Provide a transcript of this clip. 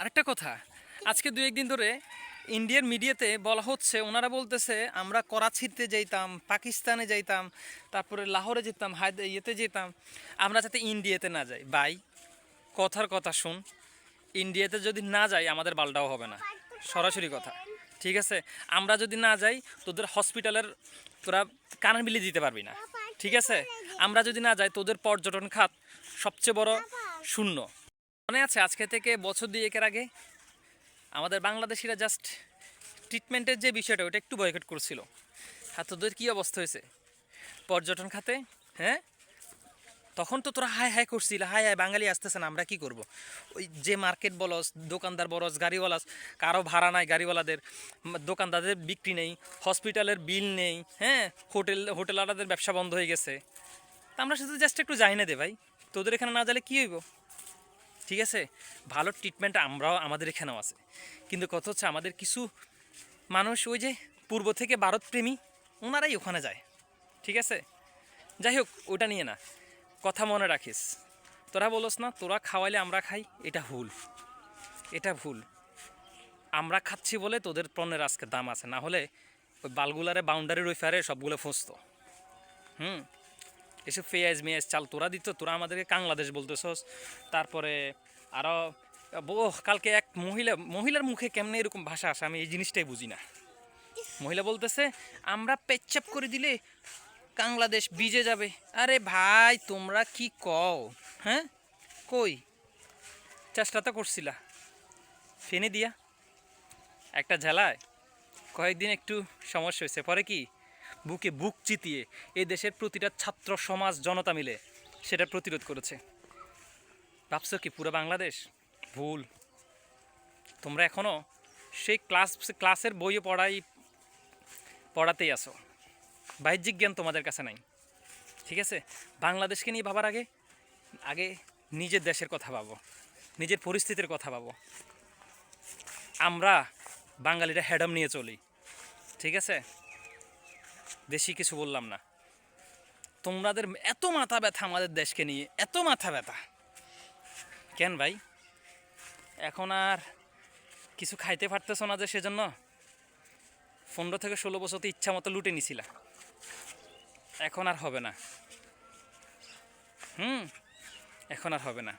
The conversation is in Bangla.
আরেকটা কথা। আজকে দু একদিন ধরে ইন্ডিয়ার মিডিয়াতে বলা হচ্ছে, ওনারা বলতেছে, আমরা করাচিতে যেতাম পাকিস্তানে যাইতাম, তারপরে লাহোরে যেতাম, হায়দ, ইয়েতে যেতাম। আমরা যাতে ইন্ডিয়াতে না যাই। বাই কথার কথা শুন। ইন্ডিয়াতে যদি না যাই, আমাদের বালটাও হবে না। সরাসরি কথা। ঠিক আছে? আমরা যদি না যাই, তোদের হসপিটালের তোরা কানের বিলি দিতে পারবি না। ঠিক আছে? আমরা যদি না যাই, তোদের পর্যটন খাত সবচেয়ে বড় শূন্য। মনে আছে আজকে থেকে বছর দুয়েকের আগে? আমাদের বাংলাদেশিরা জাস্ট ট্রিটমেন্টের যে বিষয়টা, ওটা একটু বয়কট করছিল। আর তোদের কী অবস্থা হয়েছে? পর্যটন খাতে হ্যাঁ? তখন তো তোরা হায় হায় করছিল, হায় হায় বাঙালি আসতেছে না, আমরা কি করব? ওই যে মার্কেট বলস, দোকানদার বলস, গাড়িওয়ালাস, কারও ভাড়া নাই গাড়িওয়ালাদের, দোকানদারদের বিক্রি নেই হসপিটালের বিল নেই হ্যাঁ? হোটেল হোটেলওয়ালাদের ব্যবসা বন্ধ হয়ে গেছে। তা আমরা শুধু জাস্ট একটু যাই না দে ভাই, তোদের এখানে না গেলে কী হইব? ঠিক আছে? ভালো ট্রিটমেন্ট আমরাও আমাদের এখানেও আছে। কিন্তু কথা হচ্ছে আমাদের কিছু মানুষ ওই যে পূর্ব থেকে ভারত প্রেমী ওনারাই ওখানে যায়। ঠিক আছে? যাই হোক ওটা নিয়ে না। কথা মনে রাখিস। তোরা বলস না, তোরা খাওয়াইলে আমরা খাই, এটা ভুল। এটা ভুল। আমরা খাচ্ছি বলে তোদের পণ্যের আজকে দাম আছে। না হলে ওই বালগুলারে বাউন্ডারির ওই ফেরে সবগুলো ফুসতো। হুম? এসব পেঁয়াজ মেয়াজ চাল তোরা দিত, তোরা আমাদেরকে বাংলাদেশ বলতেছস। তারপরে আরও ও কালকে এক মহিলা, মহিলার মুখে কেমনে এরকম ভাষা আসে আমি এই জিনিসটাই বুঝি না। মহিলা বলতেছে, আমরা পেচ্চাপ করে দিলে বাংলাদেশ বিজে যাবে। আরে ভাই, তোমরা কি কও? হ্যাঁ? কই? চেষ্টা তো করছিলা। ফেনে দিয়া। একটা ঝালায়। কয়েকদিন একটু সমস্যা হয়েছে। পরে কি? বুকে বুক চিতিয়ে এই দেশের প্রতিটা ছাত্র, সমাজ, জনতা মিলে সেটা প্রতিরোধ করেছে। ভাবছ কি পুরো বাংলাদেশ? ভুল। তোমরা এখনও সেই ক্লাস, ক্লাসের বইয়ে পড়াই, পড়াতেই আসো বাহ্যিক জ্ঞান তোমাদের কাছে নাই। ঠিক আছে? বাংলাদেশকে নিয়ে ভাবার আগে আগে নিজের দেশের কথা ভাবো, নিজের পরিস্থিতির কথা ভাবো। আমরা বাঙালিরা হ্যাডম নিয়ে চলি। ঠিক আছে? বেশি কিছু বললাম না। তোমাদের এত মাথা ব্যথা আমাদের দেশকে নিয়ে, এত মাথা ব্যথা। কেন ভাই? এখন আর কিছু খাইতে পারতেছো না যে সেজন্য? পনেরো থেকে ষোলো বছর তো ইচ্ছা মতো লুটে নিছিলা। এখন আর হবে না। হুম, এখন আর হবে না।